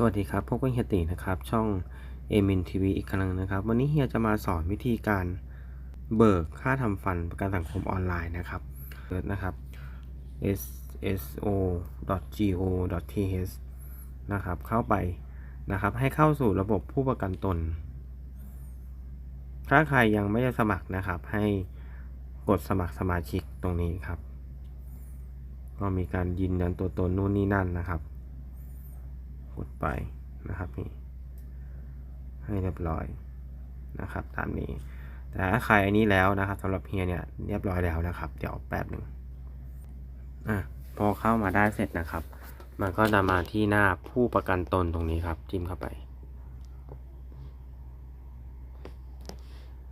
สวัสดีครับพบกับเฮียตีนะครับ ช่องเอมินทีวีอีกครั้งนะครับ วันนี้เฮียจะมาสอนวิธีการเบิกค่าทำฟันประกันสังคมออนไลน์นะครับเปิดนะครับ sso.go.th นะครับ เข้าไปนะครับ ให้เข้าสู่ระบบผู้ประกันตน ถ้าใครยังไม่ได้สมัครนะครับ ให้กดสมัครสมาชิกตรงนี้ครับ ก็มีการยืนยันตัวตนนู่นนี่นั่นนะครับ กดไปนะครับนี่ให้เรียบร้อยนะครับ ตามนี้ แต่ถ้าใครอันนี้แล้วนะครับสำหรับเฮียเนี่ยเรียบร้อยแล้วนะครับ เดี๋ยวแป๊บหนึ่งอะพอเข้ามาได้เสร็จนะครับ มันก็จะมาที่หน้าผู้ประกันตนตรงนี้ครับ จิ้มเข้าไป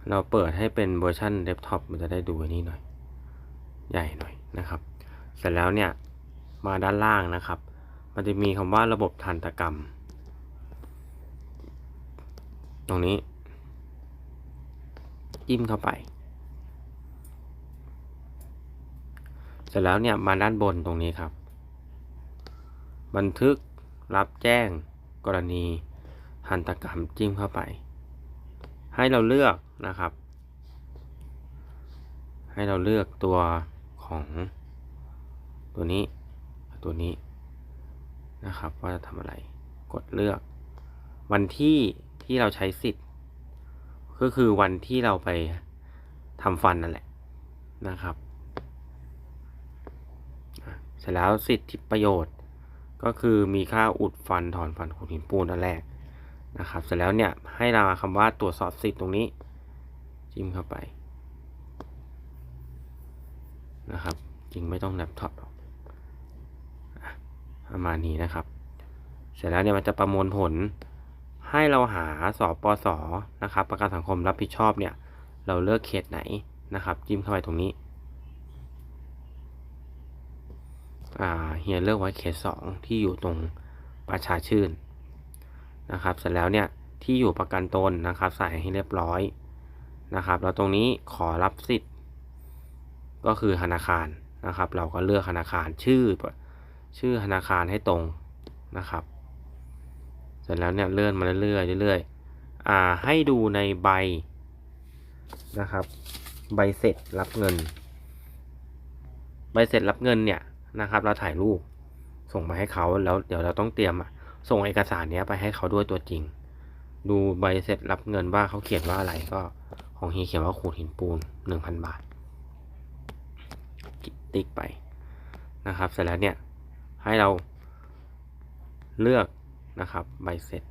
เราเปิดให้เป็นเวอร์ชันเดสก์ท็อปมันจะได้ดูนนี้หน่อย ใหญ่หน่อยนะครับ เสร็จแล้วเนี่ยมาด้านล่างนะครับ มันจะมีคำว่าระบบทันตกรรม ตรงนี้จิ้มเข้าไป เสร็จแล้วเนี่ยมาด้านบนตรงนี้ครับ บันทึกรับแจ้งกรณีทันตกรรมจิ้มเข้าไป ให้เราเลือกนะครับ ให้เราเลือกตัวของตัวนี้ตัวนี้ นะครับว่าจะทำอะไร กดเลือก วันที่ที่เราใช้สิทธิ์ ก็คือวันที่เราไปทำฟันนั่นแหละนะครับ เสร็จแล้วสิทธิประโยชน์ ก็คือมีค่าอุดฟันถอนฟันขูดหินปูนนั่นแรกนะครับ เสร็จแล้วเนี่ยให้เราคำว่าตรวจสอบสิทธิ์ตรงนี้ จิ้มเข้าไปนะครับ จริงไม่ต้องแลปท็อปหรอก ประมาณนี้นะครับ เสร็จแล้วเนี่ยมันจะประมวลผลให้เราหาสอบปสนะครับ ประกันสังคมรับผิดชอบเนี่ย เราเลือกเขตไหนนะครับจิ้มเข้าไปตรงนี้เฮียเลือกไว้เขตสองที่อยู่ตรงประชาชื่นนะครับ เสร็จแล้วเนี่ยที่อยู่ประกันตนนะครับ ใส่ให้เรียบร้อยนะครับ แล้วตรงนี้ขอรับสิทธิ์ ก็คือธนาคารนะครับ เราก็เลือกธนาคารชื่อ ชื่อธนาคารให้ตรงนะครับ เสร็จแล้วเนี่ยเลื่อนมาเรื่อยๆเรื่อยๆอ่าให้ดูในใบนะครับ ใบเสร็จรับเงิน ใบเสร็จรับเงินเนี่ยนะครับ เราถ่ายรูปส่งไปให้เขาแล้วเดี๋ยวเราต้องเตรียมอะส่งเอกสารเนี้ยไปให้เขาด้วยตัวจริง ดูใบเสร็จรับเงินว่าเขาเขียนว่าอะไรก็ของเฮียเขียนว่าขูดหินปูนหนึ่งพันบาท ติ๊กไปนะครับ เสร็จแล้วเนี่ย ให้เราเลือกนะครับใบเสร็จ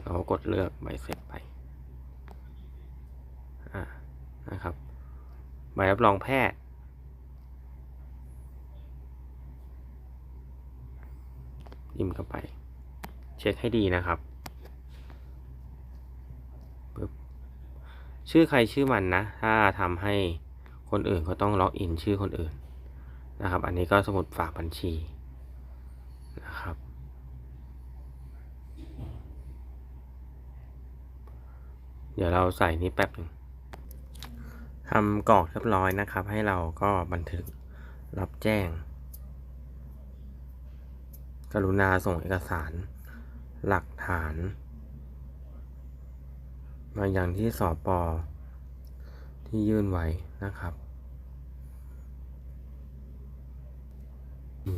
เราก็กดเลือกใบเสร็จไปนะครับใบรับรองแพทย์ยิ้มเข้าไป เช็คให้ดีนะครับปึ๊บชื่อใครชื่อมันนะ ถ้าทำให้คนอื่นก็ต้องล็อกอินชื่อคนอื่น นะครับ อันนี้ก็สมุดฝากบัญชีนะครับ เดี๋ยวเราใส่นี้แป๊บหนึ่งทำกรอกเรียบร้อยนะครับ ให้เราก็บันทึกรับแจ้ง กรุณาส่งเอกสาร หลักฐาน มาอย่างที่สอปอที่ยื่นไว้นะครับ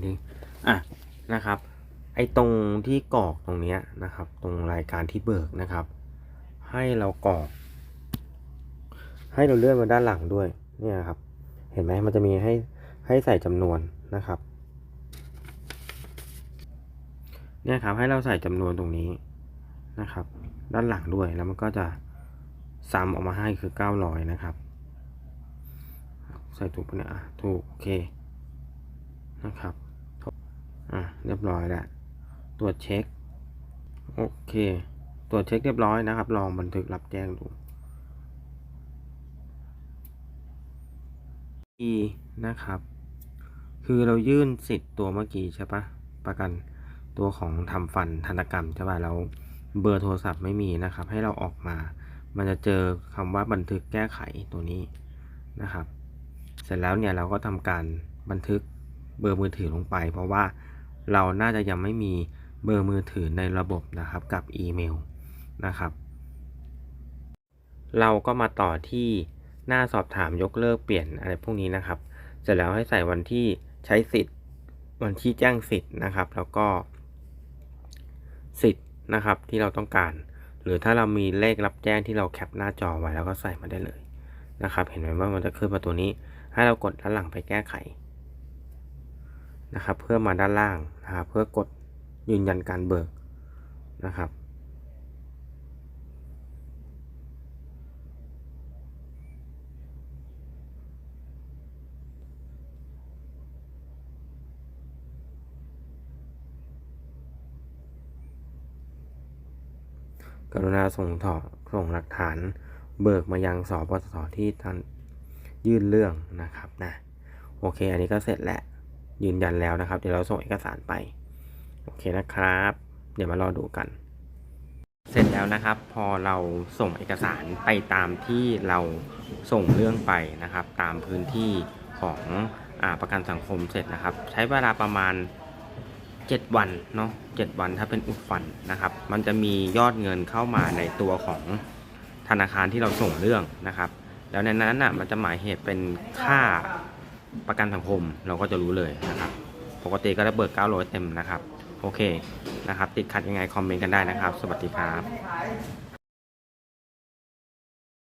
นี่อะ นะครับ ไอตรงที่กรอกตรงนี้นะครับ ตรงรายการที่เบิกนะครับ ให้เรากรอก ให้เราเลื่อนมาด้านหลังด้วยเนี่ยครับ เห็นไหมมันจะมีให้ให้ใส่จำนวนนะครับเนี่ยครับให้เราใส่จำนวนตรงนี้นะครับ ด้านหลังด้วยแล้วมันก็จะซ้ำออกมาให้คือ 900 นะครับ ใส่ถูกปะเนี่ยถูก โอเคนะครับ อะเรียบร้อยแล้วตรวจเช็ค โอเค ตรวจเช็คเรียบร้อยนะครับ ลองบันทึกรับแจ้งดูอีนะครับ คือเรายื่นสิทธิ์ตัวเมื่อกี้ใช่ปะประกันตัวของทำฟันธนกรรมใช่ปะแล้วเบอร์โทรศัพท์ไม่มีนะครับ ให้เราออกมา มันจะเจอคำว่าบันทึกแก้ไขตัวนี้นะครับ เสร็จแล้วเนี่ยเราก็ทำการบันทึกเบอร์มือถือลงไป เพราะว่า เราน่าจะยังไม่มีเบอร์มือถือในระบบนะครับกับอีเมลนะครับ เราก็มาต่อที่หน้าสอบถามยกเลิกเปลี่ยนอะไรพวกนี้นะครับ เสร็จแล้วให้ใส่วันที่ใช้สิทธิ์ วันที่แจ้งสิทธิ์นะครับ แล้วก็สิทธิ์นะครับที่เราต้องการ หรือถ้าเรามีเลขรับแจ้งที่เราแคปหน้าจอไว้แล้วก็ใส่มาได้เลยนะครับ เห็นไหมว่ามันจะขึ้นมาตัวนี้ ให้เรากดด้านหลังไปแก้ไข นะครับ เพื่อมาด้านล่างนะครับเพื่อกดยืนยันการเบิกนะครับ กรุณาส่งถอส่งหลักฐานเบิกมายังสปสที่ท่านยื่นเรื่องนะครับนะโอเค อันนี้ก็เสร็จแล้ว ยืนยันแล้วนะครับ เดี๋ยวเราส่งเอกสารไป โอเคนะครับ เดี๋ยวมารอดูกัน เสร็จแล้วนะครับ พอเราส่งเอกสารไปตามที่เราส่งเรื่องไปนะครับ ตามพื้นที่ของอประกันสังคมเสร็จนะครับ ใช้เวลาประมาณ 7 วันเนาะ7วันถ้าเป็นอุดฟันนะครับ มันจะมียอดเงินเข้ามาในตัวของธนาคารที่เราส่งเรื่องนะครับ แล้วในนั้นอะมันจะหมายเหตุเป็นค่า ประกันสังคมเราก็จะรู้เลยนะครับ ปกติก็จะเบิก900 เต็มนะครับ โอเคนะครับ ติดขัดยังไงคอมเมนต์กันได้นะครับ สวัสดีครับ